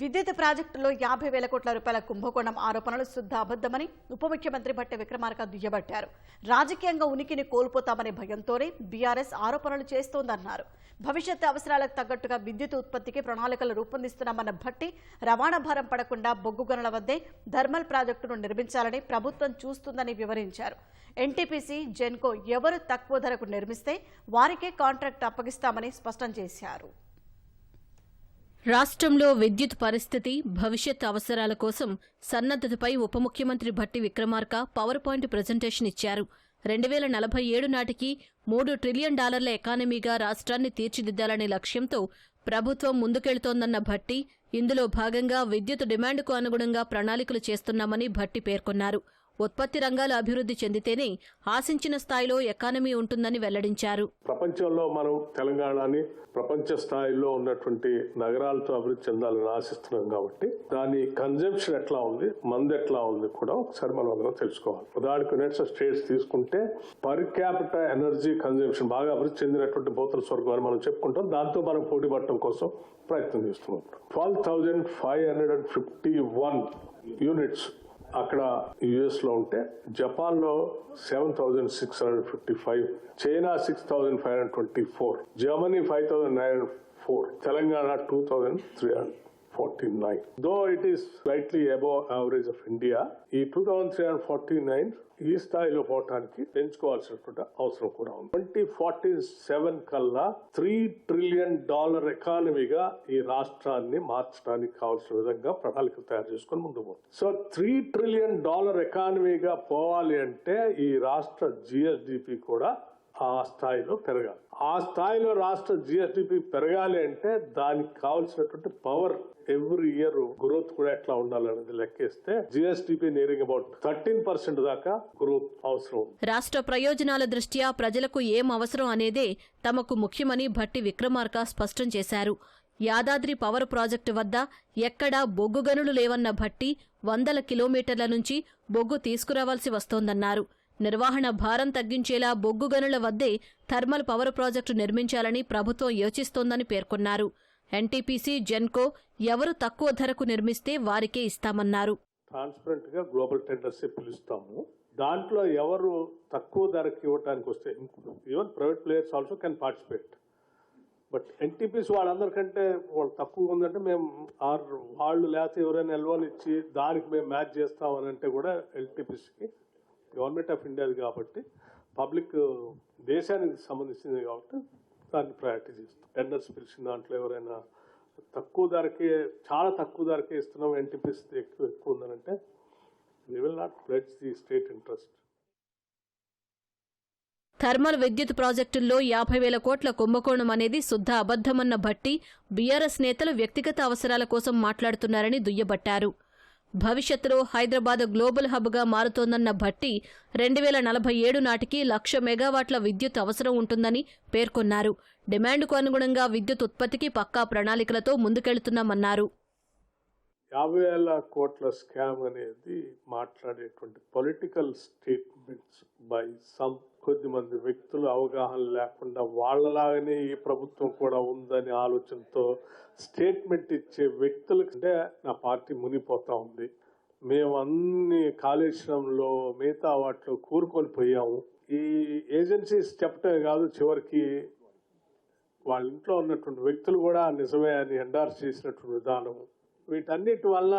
విద్యుత్ ప్రాజెక్టులో యాభై వేల కోట్ల రూపాయల కుంభకోణం ఆరోపణలు శుద్ధ అబద్దమని ఉప ముఖ్యమంత్రి భట్టి విక్రమార్క దుయ్యబట్టారు. రాజకీయంగా ఉనికిని కోల్పోతామనే భయంతోనే బీఆర్ఎస్ ఆరోపణలు చేస్తోందన్నారు. భవిష్యత్తు అవసరాలకు తగ్గట్టుగా విద్యుత్ ఉత్పత్తికి ప్రణాళికలు రూపొందిస్తున్నామన్న భట్టి రవాణా భారం పడకుండా బొగ్గు గనుల వద్దే థర్మల్ ప్రాజెక్టును నిర్మించాలని ప్రభుత్వం చూస్తుందని వివరించారు. ఎన్టీపీసీ జెన్కో ఎవరు తక్కువ ధరకు నిర్మిస్తే వారికే కాంట్రాక్ట్ అప్పగిస్తామని స్పష్టం చేశారు. రాష్ట్రంలో విద్యుత్ పరిస్థితి భవిష్యత్ అవసరాల కోసం సన్నద్ధతపై ఉప ముఖ్యమంత్రి Bhatti Vikramarka power point presentation ఇచ్చారు. రెండు వేల నలభై ఏడు నాటికి మూడు ట్రిలియన్ డాలర్ల ఎకానమీగా రాష్ట్రాన్ని తీర్చిదిద్దాలనే లక్ష్యంతో ప్రభుత్వం ముందుకెళ్తోందన్న భట్టి ఇందులో భాగంగా విద్యుత్ డిమాండ్కు అనుగుణంగా ప్రణాళికలు చేస్తున్నామని భట్టి పేర్కొన్నారు. ఉత్పత్తి రంగాలు అభివృద్ధి చెందితేనే ఆశించిన స్థాయిలో ఎకానమీ ఉంటుందని వెల్లడించారు. ప్రపంచంలో మనం తెలంగాణని ప్రపంచ స్థాయిలో ఉన్నటువంటి నగరాలతో అభివృద్ధి చెందాలని ఆశిస్తున్నాం కాబట్టి దాని కన్జంప్షన్ ఎట్లా ఉంది మంది ఎట్లా ఉంది కూడా ఒకసారి మనం అందరం తెలుసుకోవాలి. ఉదాహరణకు యునైటెడ్ స్టేట్స్ తీసుకుంటే పర్ క్యాపిటల్ ఎనర్జీ కన్జంప్షన్ బాగా అభివృద్ధి చెందినటువంటి భూతల స్వర్గం అని మనం చెప్పుకుంటాం. దాంతో మనం పోటీ పడటం కోసం ప్రయత్నం చేస్తున్నాం. Twelve thousand five hundred and fifty one units అక్కడ యుఎస్లో ఉంటే జపాన్లో seven thousand six hundred fifty five China six thousand five hundred twenty four Germany five thousand nine hundred four Telangana two thousand three hundred. Forty nine though it is slightly above average of India ఈ two thousand three hundred forty nine ఈ స్థాయిలో పోవటానికి పెంచుకోవాల్సినటువంటి అవసరం కూడా ఉంది. Twenty forty seven కల్లా three trillion dollar ఎకానమీగా ఈ రాష్ట్రాన్ని మార్చడానికి కావాల్సిన విధంగా ప్రణాళికలు తయారు చేసుకొని ముందుకు పోతుంది. సో త్రీ ట్రిలియన్ డాలర్ ఎకానమీగా పోవాలి అంటే ఈ రాష్ట్ర జిఎస్డిపి కూడా ఆ స్థాయిలో పెరగాలి. ఆ స్థాయిలో రాష్ట్ర జిఎస్డిపి పెరగాలి అంటే దానికి కావాల్సినటువంటి పవర్ ఎవ్రీ ఇయర్ గ్రోత్ కూడా ఎట్లా ఉండాలనేది లెక్కేస్తే GSDP nearing about thirteen percent దాకా గ్రోత్ అవసరం రాష్ట్ర ప్రయోజనాల దృష్ట్యా ప్రజలకు ఏం అవసరం అనేదే తమకు ముఖ్యమని భట్టి విక్రమార్క స్పష్టం చేశారు. యాదాద్రి పవర్ ప్రాజెక్టు వద్ద ఎక్కడా బొగ్గు గనులు లేవన్న భట్టి వందల కిలోమీటర్ల నుంచి బొగ్గు తీసుకురావాల్సి వస్తోందన్నారు. నిర్వహణ భారం తగ్గించేలా బొగ్గు గనుల వద్దే థర్మల్ పవర్ ప్రాజెక్టు నిర్మించాలని ప్రభుత్వం యోచిస్తోందని పేర్కొన్నారు. ఎన్టీపీసీ జెన్కో ఎవరు తక్కువ ధరకు నిర్మిస్తే వారికే ఇస్తామన్నారు. ట్రాన్స్పరెంట్గా గ్లోబల్ టెండర్స్ పిలుస్తాము. దాంట్లో ఎవరు తక్కువ ధరకి ఇవ్వడానికి వస్తే even private players also can participate. But NTPC వాళ్ళందరికంటే వాళ్ళు తక్కువ ఉందంటే మేము ఆర్ వాళ్ళు లేకపోతే ఎవరైనా ఎల్వోని ఇచ్చి దానికి మేము మ్యాచ్ చేస్తామని అంటే కూడా ఎన్టీపీసీకి గవర్నమెంట్ ఆఫ్ ఇండియాది కాబట్టి పబ్లిక్ దేశానికి సంబంధించింది కాబట్టి దాన్ని ప్రయారిటీ చేస్తాం టెండర్స్ పిలిచిన దాంట్లో ఎవరైనా తక్కువ ధరకే చాలా తక్కువ ధరకే ఇస్తున్నాం ఎన్టీపీస్ ఎక్కువ ఎక్కువ ఉందనంటే we will not pledge the state interest thermal విద్యుత్ ప్రాజెక్టుల్లో యాభై వేల కోట్ల కుంభకోణం అనేది శుద్ధ అబద్దమన్న భట్టి బీఆర్ఎస్ నేతలు వ్యక్తిగత అవసరాల కోసం మాట్లాడుతున్నారని దుయ్యబట్టారు. భవిష్యత్తులో హైదరాబాద్ గ్లోబల్ హబ్గా మారుతోందన్న భట్టి రెండు వేల నలభై ఏడు నాటికి లక్ష మెగావాట్ల విద్యుత్ అవసరం ఉంటుందని పేర్కొన్నారు. డిమాండ్కు అనుగుణంగా విద్యుత్ ఉత్పత్తికి పక్కా ప్రణాళికలతో ముందుకెళ్తున్నామన్నారు. యాభై వేల కోట్ల స్కామ్ అనేది మాట్లాడేటువంటి పొలిటికల్ స్టేట్మెంట్స్ బై సమ్ కొద్ది మంది వ్యక్తులు అవగాహన లేకుండా వాళ్ళలాగానే ఈ ప్రభుత్వం కూడా ఉందని ఆలోచనతో స్టేట్మెంట్ ఇచ్చే వ్యక్తులకి అంటే నా పార్టీ మునిపోతా ఉంది. మేము అన్ని కాళేశ్వరంలో మిగతా వాటిలో కూరుకొని పోయాము. ఈ ఏజెన్సీస్ చెప్పటమే కాదు చివరికి వాళ్ళ ఇంట్లో ఉన్నటువంటి వ్యక్తులు కూడా నిజమే అని ఎండార్స్ చేసినటువంటి విధానం వీటన్నిటి వల్ల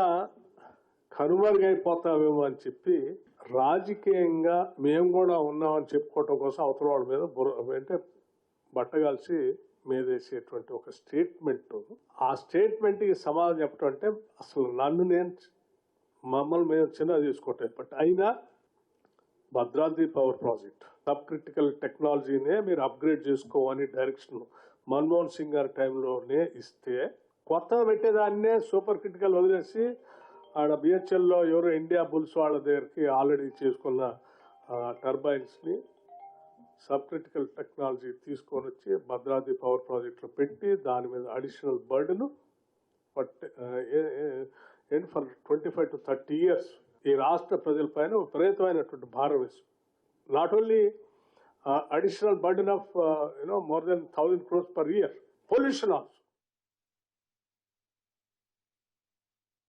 కనుమరుగైపోతామేమో అని చెప్పి రాజకీయంగా మేము కూడా ఉన్నామని చెప్పుకోవటం కోసం అవతల వాళ్ళ మీద బుర్ర అంటే బట్టగాల్సి మీదేసేటువంటి ఒక స్టేట్మెంట్. ఆ స్టేట్మెంట్కి సమాధానం చెప్పడం అంటే అసలు నన్ను నేను మమ్మల్ని మేము చిన్న తీసుకోవటం బట్ అయినా Bhadradri power project sub critical టెక్నాలజీనే మీరు అప్గ్రేడ్ చేసుకోవని డైరెక్షన్ మన్మోహన్ సింగ్ గారి టైంలోనే ఇస్తే కొత్తగా పెట్టేదాన్నే సూపర్ క్రిటికల్ వదిలేసి ఆడ బిహెచ్ఎల్లో ఎవరో ఇండియా బుల్స్ వాళ్ళ దగ్గరికి ఆల్రెడీ చేసుకున్న టర్బైన్స్ని సబ్ క్రిటికల్ టెక్నాలజీ తీసుకొని వచ్చి భద్రాద్రి పవర్ ప్రాజెక్ట్లో పెట్టి దాని మీద additional బర్డ్ను and for twenty five to thirty years ఈ రాష్ట్ర ప్రజలపైన విపరీతమైనటువంటి భారం వేసి. Not only additional burden of you know more than thousand crores per year pollution also